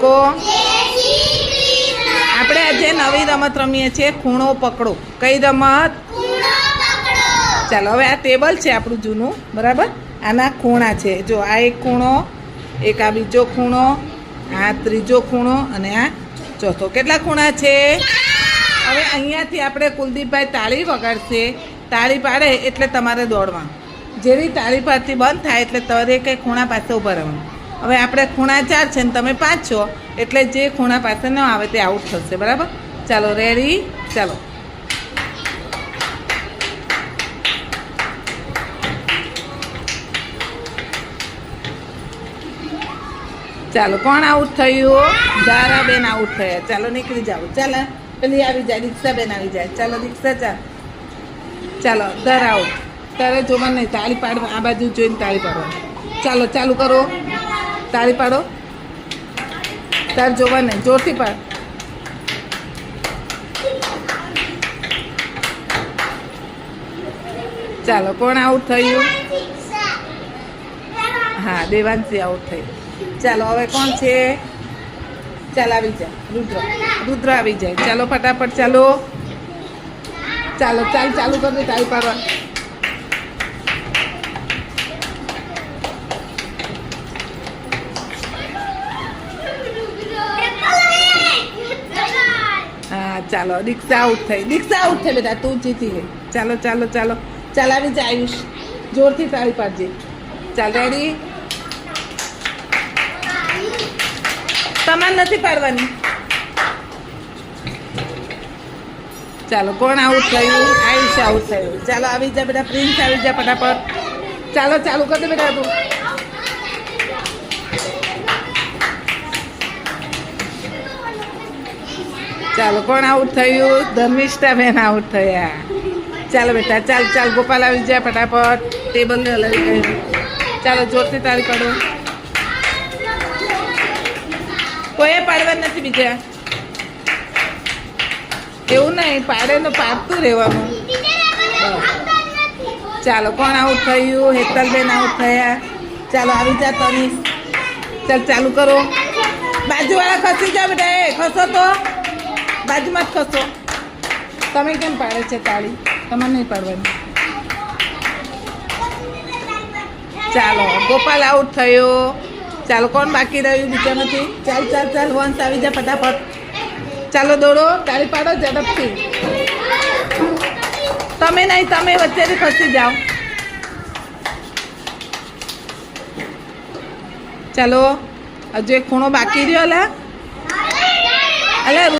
કો આપણે આજે નવી રમત રમીએ છીએ, ખૂણો પકડો. કઈ રમત? ચાલો, હવે આ ટેબલ છે આપણું જૂનું, બરાબર? આના ખૂણા છે. જો આ એક ખૂણો, એક આ બીજો ખૂણો, આ ત્રીજો ખૂણો અને આ ચોથો. કેટલા ખૂણા છે? હવે અહીંયાથી આપણે કુલદીપભાઈ તાળી વગાડશે. તાળી પાડે એટલે તમારે દોડવાનું. જેવી તાળી પાડતી બંધ થાય એટલે તમારે કંઈ ખૂણા પાસે ઊભા રહેવાનું. હવે આપણે ખૂણા ચાર છે ને તમે પાંચ છો. એટલે જે ખૂણા પાસે ન આવે તે આઉટ થશે, બરાબર? ચાલો, રેડી? ચાલો. ચાલો, કોણ આઉટ થયું? ધારાબેન આઉટ થયા. ચાલો, નીકળી જાઓ. ચાલો, પેલી આવી જાય રિક્ષાબેન આવી જાય. ચાલો રિક્ષા ચાલ. ચાલો, ધાર આઉટ. તારે જોવાનું નહીં, તાળી પાડવા, આ બાજુ જોઈને તાળી પાડવા ચાલો, ચાલુ કરો. તાળી પાડો. તાર જોવાને, જોરથી પાડ. ચાલો, કોણ આઉટ થયું? હા દેવાંશી આઉટ થઈ. ચાલો, હવે કોણ છે? ચાલ, આવી જાય રુદ્ર. રુદ્ર આવી જાય. ચાલો, ફટાફટ ચાલો. ચાલો, ચાલ, ચાલુ કરી તાળી પાડવા ચાલો, દીક્ષા આઉટ થઈ, દીક્ષા આઉટ થઈ બેટા તું જીતી ગઈ. ચાલો ચાલો ચાલો. ચાલ, આવી જા આયુષ. જોરથી તાળી પાડજે. ચાલ રેડી તમારે નથી પાડવાની. ચાલો, કોણ આઉટ થયું? આયુષ આઉટ થયું. ચાલો, આવી જા બેટા પ્રિન્સ આવી જા ફટાફટ. ચાલો, ચાલુ કરી દે બેટા તું. ચાલો, કોણ આઉટ થયું? ધર્મિષ્ઠા બેન આઉટ થયા. ચાલો બેટા, ચાલ ચાલ, ગોપાલ આવી જા ફટાફટ. ટેબલ ને હલાવી ગયું ચાલો, જોરથી તારી કરો કોઈ પાડવા નથી બીજા. એવું નહીં, પાડે ને પાડતું રહેવાનું. ચાલો, કોણ આઉટ થયું? હેતલબેન આઉટ થયા. ચાલો, આવી જા તમે. ચાલ, ચાલુ કરો. બાજુવાળા ખસી જાઓ બેટા, એ ખસો તો. બાજુમાં જ ખસો. તમે કેમ પાડે છે તાળી? તમારે નહીં પાડવાની. ચાલો, ગોપાલ આઉટ થયો. ચાલો, કોણ બાકી રહ્યું બીજા નથી? ચાલ ચાલ ચાલ, વંશ આવી જા ફટાફટ. ચાલો, દોડો. તાળી પાડો ઝડપથી. તમે નહીં, તમે વચ્ચેથી ખસી જાઓ. ચાલો, હજુ એક ખૂણો બાકી રહ્યો, અલા. અલા